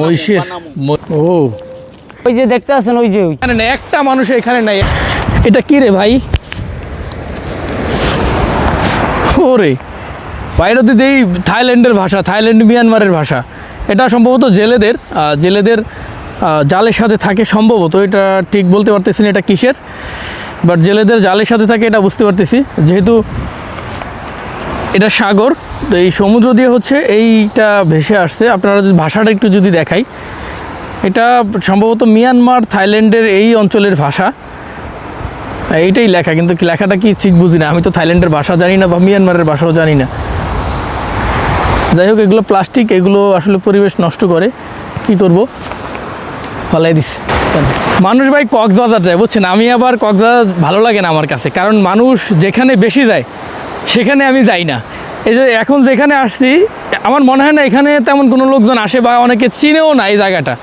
মহিষের ও। ওই যে দেখতে আছেন ওই যে এখানে নেই একটা মানুষ এখানে নাই। এটা কি রে ভাই? ওরে বাইরে দিদি এই থাইল্যান্ডের ভাষা থাইল্যান্ড মিয়ানমারের ভাষা। এটা সম্ভবত জেলেদের আহ, জেলেদের আহ, জালের সাথে থাকে সম্ভবত এটা ঠিক বলতে পারতেছি না এটা কিসের বাট জেলেদের জালের সাথে থাকে এটা বুঝতে পারতেছি। যেহেতু এটা সাগর, তো এই সমুদ্র দিয়ে হচ্ছে এইটা ভেসে আসছে। আপনারা যদি ভাষাটা একটু যদি দেখাই, এটা সম্ভবত মিয়ানমার, থাইল্যান্ডের এই অঞ্চলের ভাষা। এইটাই লেখা, কিন্তু লেখাটা কি ঠিক বুঝি না। আমি তো থাইল্যান্ডের ভাষা জানি না বা মিয়ানমারের ভাষাও জানি না। যাই হোক, এগুলো প্লাস্টিক, এগুলো আসলে পরিবেশ নষ্ট করে। কি করব? ফালাই দিস মানুষ ভাই কক্সবাজার যায়, বুঝছেন? আমি আবার কক্সবাজার ভালো লাগে না আমার কাছে, কারণ মানুষ যেখানে বেশি যায় সেখানে আমি যাই না। এই যে এখন যেখানে আসছি, আমার মনে হয় না এখানে তেমন কোনো লোকজন আসে বা অনেকে চিনেও না এই জায়গাটা।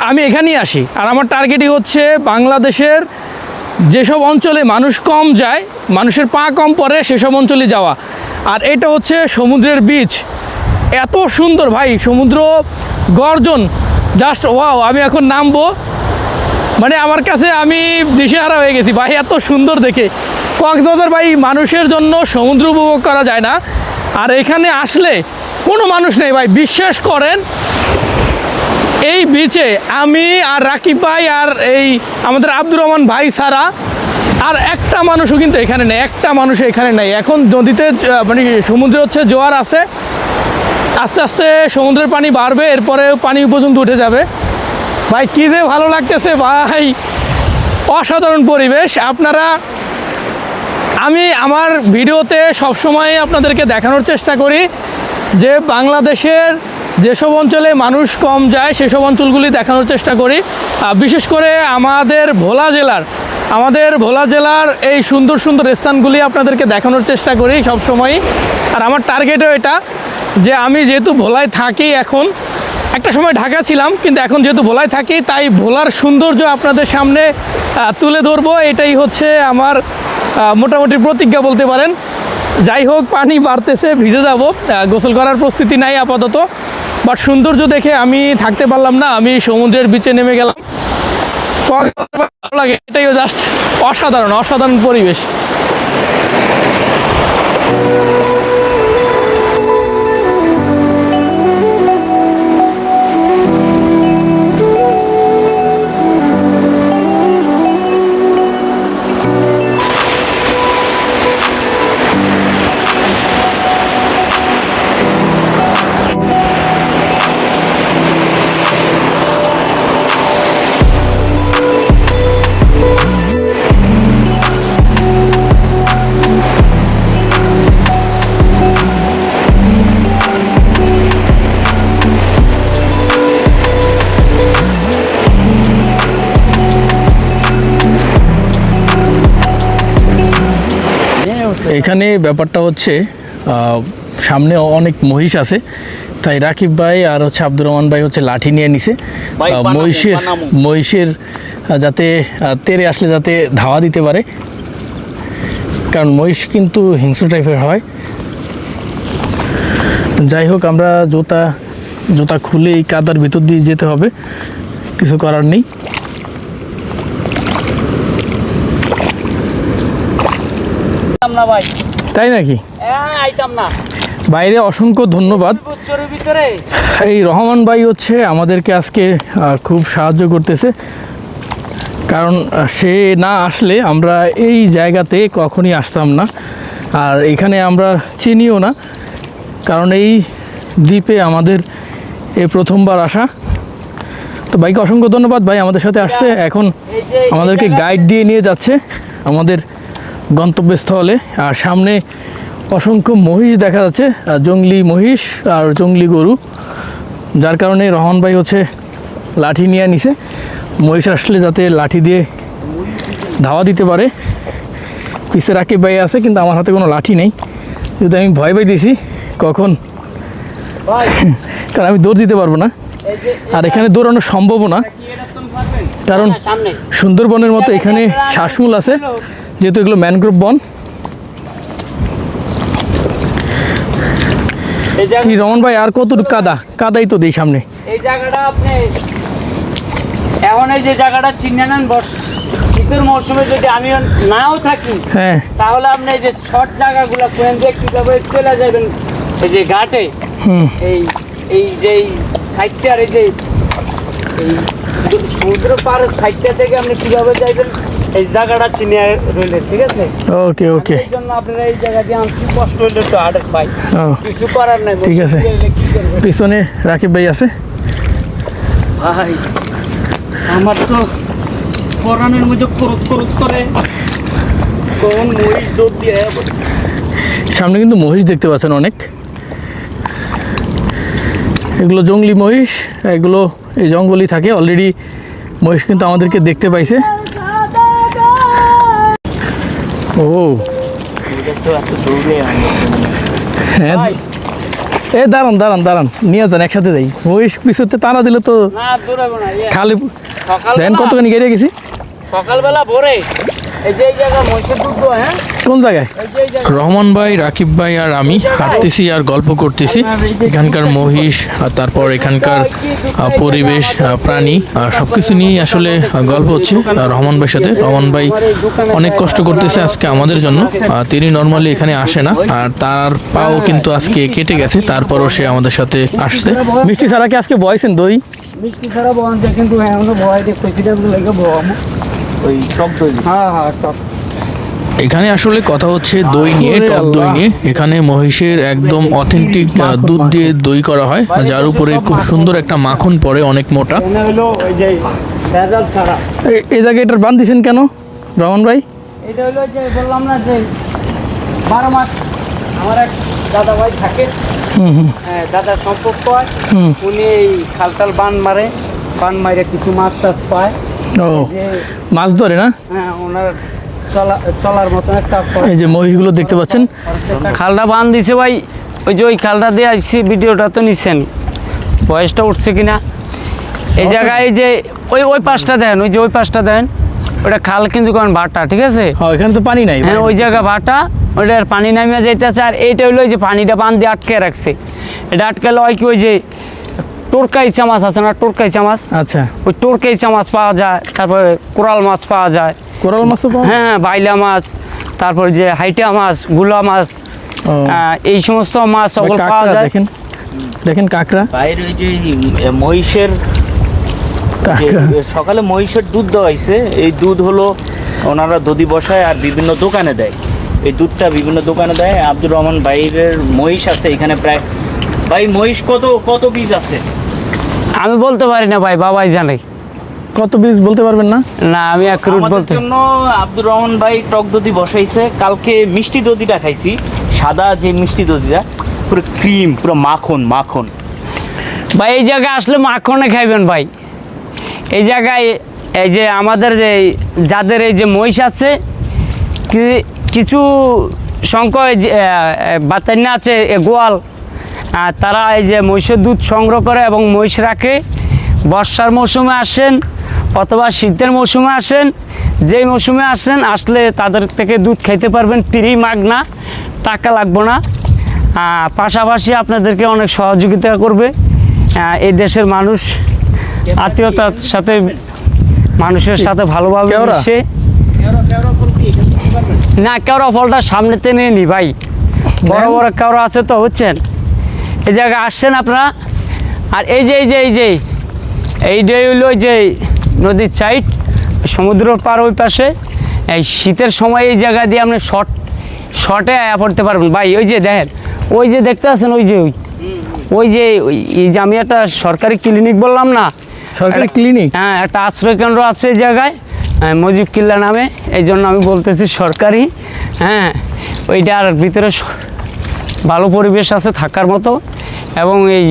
আমি এখানেই আসি। আর আমার টার্গেটই হচ্ছে বাংলাদেশের যেসব অঞ্চলে মানুষ কম যায়, মানুষের পা কম পড়ে সেসব অঞ্চলে যাওয়া। আর এটা হচ্ছে সমুদ্রের বীচ এত সুন্দর ভাই, সমুদ্র গর্জন। জাস্ট ওয়াও আমি এখন নামবো। মানে আমার কাছে আমি দিশেহারা হয়ে গেছি। ভাই, এত সুন্দর দেখে। কক্সবাজার ভাই মানুষের জন্য সমুদ্র উপভোগ করা যায় না। আর এখানে আসলে কোনো মানুষ নেই ভাই, বিশ্বাস করেন, এই বিচে আমি আর রাকিব ভাই আর এই আমাদের আব্দুর রহমান ভাই ছাড়া আর একটা মানুষও কিন্তু এখানে নেই, একটা মানুষ এখানে নেই। এখন নদীতে মানে সমুদ্রে হচ্ছে জোয়ার আছে, আস্তে আস্তে সমুদ্রের পানি বাড়বে এরপরে পানি পর্যন্ত উঠে যাবে। ভাই, কী যে ভালো লাগতেছে ভাই, অসাধারণ পরিবেশ। আপনারা আমি আমার ভিডিওতে সবসময় আপনাদেরকে দেখানোর চেষ্টা করি যে বাংলাদেশের যেসব অঞ্চলে মানুষ কম যায়, সেসব অঞ্চলগুলি দেখানোর চেষ্টা করি। বিশেষ করে আমাদের ভোলা জেলার, আমাদের ভোলা জেলার এই সুন্দর সুন্দর স্থানগুলি আপনাদেরকে দেখানোর চেষ্টা করি সবসময়ই। আর আমার টার্গেটও এটা যে আমি যেহেতু ভোলায় থাকি এখন, একটা সময় ঢাকা ছিলাম, কিন্তু এখন যেহেতু ভোলায় থাকি, তাই ভোলার সৌন্দর্য আপনাদের সামনে তুলে ধরবো। এটাই হচ্ছে আমার মোটামুটি প্রতিজ্ঞা বলতে পারেন। যাই হোক, পানি বাড়তেছে, ভিজে যাব। গোসল করার প্রস্তুতি নাই আপাতত। বাট সৌন্দর্য দেখে আমি থাকতে পারলাম না, আমি সমুদ্রের বিচে নেমে গেলাম। লাগে এটাইও জাস্ট অসাধারণ অসাধারণ পরিবেশ। এখানে ব্যাপারটা হচ্ছে সামনে অনেক মহিষ আছে। তাই রাকিব ভাই আর হচ্ছে আব্দুর রহমান ভাই হচ্ছে লাঠি নিয়ে নিছে। মহিষের মহিষের যাতে তেরে আসলে যাতে ধাওয়া দিতে পারে। কারণ মহিষ কিন্তু হিংস্র টাইপের হয়। যাই হোক আমরা জুতা জুতা খুলে এই কাদার ভিতর দিয়ে যেতে হবে। কিছু করার নেই। আইতাম না ভাই। তাই নাকি? হ্যাঁ আইতাম না। বাইরে অসংখ্য ধন্যবাদ। এই রহমান ভাই হচ্ছে আমাদেরকে আজকে খুব সাহায্য করতেছে। কারণ সে না আসলে আমরা এই জায়গাতে কখনই আসতাম না। আর এখানে আমরা চিনিও না। কারণ এই দ্বীপে আমাদের এ প্রথমবার আসা। তো ভাইকে অসংখ্য ধন্যবাদ ভাই আমাদের সাথে আসছে। এখন আমাদেরকে গাইড দিয়ে নিয়ে যাচ্ছে। আমাদের গন্তব্যস্থলে, আর সামনে অসংখ্য মহিষ দেখা যাচ্ছে জংলি মহিষ আর জংলি গরু। যার কারণে রহমান ভাই হচ্ছে লাঠি নিয়ে নিছে। মহিষ আসলে যাতে লাঠি দিয়ে ধাওয়া দিতে পারে। পিছে রাকিব ভাই আছে, কিন্তু আমার হাতে কোনো লাঠি নেই। যদি আমি ভয় পাই দিছি, কখন? কারণ আমি দৌড় দিতে পারব না। আর এখানে দৌড়ানো সম্ভবও না। কারণ সুন্দরবনের মতো এখানে শ্বাসমূল আছে। যেহেতু এগুলো ম্যানগ্রোভ বন। কি রমন ভাই আর কতটুকু কাদা? কাদাই তো দেই সামনে। এই জায়গাটা আপনি এখন এই যে জায়গাটা চিনে নেন বস শীতের মৌসুমে যদি আমি নাও থাকি হ্যাঁ। তাহলে আপনি এই যে শর্ট জায়গাগুলো কোয়েন দিয়ে কীভাবে চলে যাবেন? এই যে ঘাটে। এই এই যে সাইডটা আর এই যে এই সমুদ্র পার সাইডটা থেকে আপনি কীভাবে যাইবেন? এই জায়গাটা চিনে রইলেন ঠিক আছে? ওকে ওকে এই জন্য আপনারা এই জায়গা দিয়ে খুব কষ্ট হইলে একটু হার্টের পাই কিছু করার নাই ঠিক আছে। পিছনে রাকিব ভাই আছে? ভাই আমার তো পরানের মধ্যে করত করত করে। কোন মহিষ দুধ দিয়ে সামনে কিন্তু মহিষ দেখতে পাচ্ছেন অনেক। এগুলো জঙ্গলি মহিষ এগুলো এই জঙ্গলই থাকে। অলরেডি মহিষ কিন্তু আমাদেরকে দেখতে পাইছে। ও। হ্যাঁ। এ দাঁড়ান দাঁড়ান দাঁড়ান। নিয়ে যান একসাথে যাই। ওই পিছুতে টানা দিলে তো ইয়ে, খালি কতখানি গেড়ে গেছি? সকালবেলা ভোরে। হ্যাঁ? কোন জায়গায়? রহমান ভাই রাকিব ভাই আর আমি হাঁটতেছি আর গল্প করতেছি। এখানকার মহিষ আর তারপর এখানকার পরিবেশ প্রাণী সব কিছু নিয়েই আসলে গল্প হচ্ছে রহমান ভাইয়ের সাথে। রহমান ভাই অনেক কষ্ট করতেছে আজকে আমাদের জন্য। তিনি নর্মালি এখানে আসে না আর তার পাও কিন্তু আজকে কেটে গেছে তারপরও সে আমাদের সাথে আসছে। মিষ্টি ছাড়া কি আজকে বয়সেন দই? মিষ্টি ছাড়া যায় কিন্তু ভয় বহম ওই টক দই। হ্যাঁ হ্যাঁ টক। এখানে আসলে কথা হচ্ছে দই নিয়ে টক দই নিয়ে। এখানে মহিষের একদম অথেন্টিক দুধ দিয়ে দই করা হয় যার উপরে খুব সুন্দর একটা মাখন পড়ে অনেক মোটা। এই জায়গায় এটার বান দিছেন কেন রহমান ভাই? এটা হলো যে বললাম না যে বারো মাস আমার এক দাদা ভাই থাকে। হুম হুম। হ্যাঁ, দাদার সম্পর্ক হয়। হুম। উনি এই খালতাল বান মারে বান মারে কিছু মাছ টাছ পায়। ও মাছ ধরে না? হ্যাঁ ওনার চলা চলার মতন একটা এই যে মহিষগুলো দেখতে পাচ্ছেন। খালটা বান দিছে ভাই ওই যে ওই খালটা দিয়ে আসছি ভিডিওটা তো নিচ্ছেন বয়সটা উঠছে কিনা? এই জায়গায় যে ওই ওই পাশটা দেন ওই যে ওই পাশটা দেন ওটা খাল কিন্তু কারণ ভাটা ঠিক আছে? হ্যাঁ এখানে তো পানি নাই। হ্যাঁ ওই জায়গা ভাটা ওইটার পানি নামিয়ে যাইতেছে আর এইটা হলো ওই যে পানিটা বান দিয়ে আটকে রাখছে। এটা আটকালে হয় কি ওই যে টোরকাই চামাচ আছে না? টোরকাই চামাচ? আচ্ছা। ওই টোরকাই চামাচ পাওয়া যায় তারপরে কোরাল মাছ পাওয়া যায়। কোরাল মাছও পাওয়া হ্যাঁ বাইলা মাছ তারপর যে হাইটা মাছগুলা মাছ এই সমস্ত মাছ সকল পাওয়া যায়। দেখেন। দেখেন কাঁকড়া। বাইরে ওই যে মহিষের সকালে মহিষের দুধ দেওয়া হয়েছে। এই দুধ হলো ওনারা দধি বসায় আর বিভিন্ন দোকানে দেয়। এই দুধটা বিভিন্ন দোকানে দেয়। আব্দুর রহমান বাইরের মহিষ আছে এখানে প্রায়। ভাই মহিষ কত কত পিস আছে? আমি বলতে পারি না ভাই বাবাই জানে। কত পিস বলতে পারবেন না? না আমি এক রুট বলতে জন্য আব্দুর রহমান ভাই টক দধি বসাইছে। কালকে মিষ্টি দধিটা খাইছি। সাদা যে মিষ্টি দধিটা পুরো ক্রিম পুরো মাখন মাখন। ভাই এই জায়গায় আসলে মাখনে খাইবেন ভাই। এই জায়গায় এই যে আমাদের যে যাদের এই যে মহিষ আছে কি- কিছু সংখ্যক এই যে, আহ, আহ, আছে এ গোয়াল তারা এই যে মহিষের দুধ সংগ্রহ করে এবং মহিষ রাখে। বর্ষার মৌসুমে আসেন অথবা শীতের মৌসুমে আসেন যেই মৌসুমে আসেন আসলে তাদের থেকে দুধ খাইতে পারবেন ফ্রি মাগনা টাকা লাগবো না। পাশাপাশি আপনাদেরকে অনেক সহযোগিতা করবে। এই দেশের মানুষ আত্মীয়তার সাথে মানুষের সাথে ভালোভাবে? মিশে। না কেওড়া ফলটা সামনেতে নিয়ে নি ভাই। বড়। বড় কেওড়া আছে তো হচ্ছেন এই জায়গায় আসছেন আপনারা? আর এই যে এই যে এই যে এইটাই হইল ওই যে নদীর সাইড সমুদ্র পার ওই পাশে এই শীতের সময় এই জায়গা দিয়ে আপনি শর্ট শর্টে আয়া পড়তে পারবেন। ভাই ওই যে দেখেন ওই যে দেখতে আছেন ওই যে ওই ওই যে ওই- এই যে আমি একটা সরকারি ক্লিনিক বললাম না? সরকারি ক্লিনিক হ্যাঁ একটা আশ্রয় কেন্দ্র আছে এই জায়গায় আহ, মজিব কিল্লা নামে এই জন্য আমি বলতেছি সরকারি হ্যাঁ ওইটার ভিতরে ভালো পরিবেশ আছে থাকার মতো। এবং এই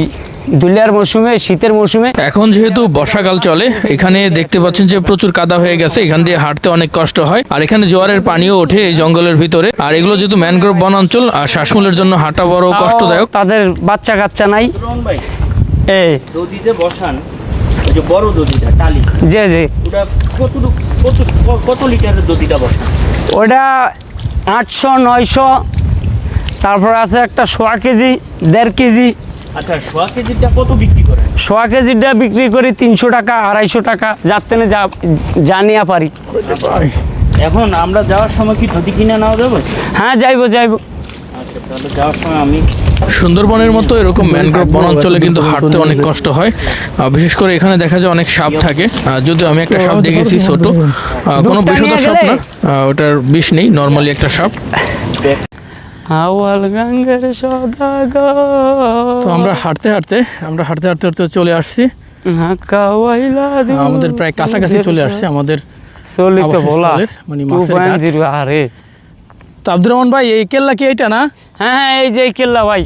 দুলিয়ার মৌসুমে শীতের মৌসুমে এখন যেহেতু বর্ষাকাল চলে এখানে দেখতে পাচ্ছেন যে প্রচুর কাদা হয়ে গেছে এখান দিয়ে হাঁটতে অনেক কষ্ট হয়। আর এখানে জোয়ারের পানিও ওঠে এই জঙ্গলের ভিতরে। আর এগুলো যেহেতু ম্যানগ্রোভ বনাঞ্চল আর শ্বাসমূলের জন্য হাঁটা বড় কষ্টদায়ক। তাদের বাচ্চা কাচ্চা নাই। এই দধিতে বসান যে বড় দধিটা টালি। যে যে ওটা কত কত কত লিটারের দধিটা বসান? ওটা আটশো নয়শো তারপর আছে একটা সোয়া কেজি দেড় কেজি। আচ্ছা সোয়া কেজিটা কত বিক্রি করে সোয়া কেজিটা বিক্রি করি তিনশো টাকা আড়াইশো টাকা যার তেনে যা জানিয়া পারি। এখন আমরা যাওয়ার সময় কি ধুতি কিনে নেওয়া যাবে? হ্যাঁ যাইবো যাইবো। আচ্ছা তাহলে যাওয়ার সময় আমি সুন্দরবনের মতো এরকম ম্যানগ্রোভ বনাঞ্চলে কিন্তু হাঁটতে অনেক কষ্ট হয়। বিশেষ করে এখানে দেখা যায় অনেক সাপ থাকে। যদিও আমি একটা সাপ দেখেছি ছোট। কোনো বিষধর সাপ না। ওটার বিষ নেই নর্মালি একটা সাপ। আওয়াল গঙ্গের সদাগর। তো আমরা হাঁটতে হাঁটতে আমরা হাঁটতে হাঁটতে হাঁটতে চলে আসছি। আমাদের প্রায় কাছাকাছি চলে আসছে আমাদের চলিত ভোলা মানে আরে। তো আব্দুর রহমান ভাই এই কেল্লা কি এইটা না? হ্যাঁ হ্যাঁ এই যে এই কেল্লা ভাই।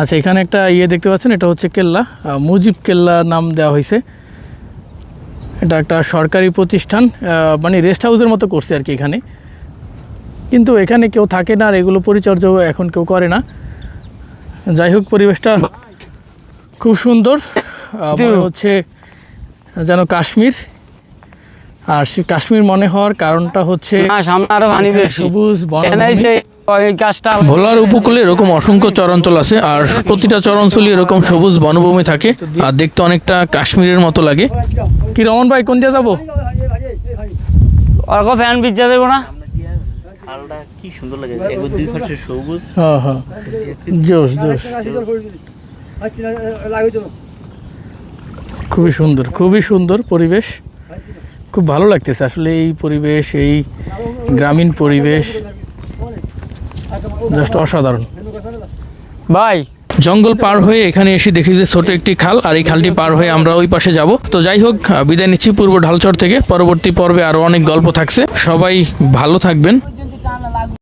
আচ্ছা এখানে একটা ইয়ে দেখতে পাচ্ছেন এটা হচ্ছে কেল্লা। মুজিব কেল্লা নাম দেওয়া হয়েছে। এটা একটা সরকারি প্রতিষ্ঠান মানে রেস্ট হাউসের মতো করছে আর কি এখানে। কিন্তু এখানে কেউ থাকে না আর এগুলো পরিচর্যাও এখন কেউ করে না। যাই হোক পরিবেশটা খুব সুন্দর। হচ্ছে যেন কাশ্মীর। আর সে কাশ্মীর মনে হওয়ার কারণটা হচ্ছে আরও সবুজ ভোলার উপকূলে এরকম অসংখ্য চরাঞ্চল আছে আর প্রতিটা চরাঞ্চলই এরকম সবুজ বনভূমি থাকে আর দেখতে অনেকটা কাশ্মীরের মতো লাগে। কি রমন ভাই কোন দিয়ে যাব? অর্ক ফ্যান বিজ্জা দেবো না? কি সুন্দর লাগে দুই পাশে সবুজ। হ্যাঁ হ্যাঁ। জোশ জোশ। খুবই সুন্দর খুবই সুন্দর পরিবেশ। খুব ভালো লাগতেছে আসলে এই পরিবেশ, এই গ্রামীণ পরিবেশ। জাস্ট অসাধারণ। ভাই, জঙ্গল পার হয়ে এখানে এসে দেখি যে ছোট একটি খাল, আর এই খালটি পার হয়ে আমরা ওই পাশে যাব। তো যাই হোক বিদায় নিচ্ছি পূর্ব ঢালচর থেকে। পরবর্তী পর্বে আরও অনেক গল্প থাকছে। সবাই ভালো থাকবেন।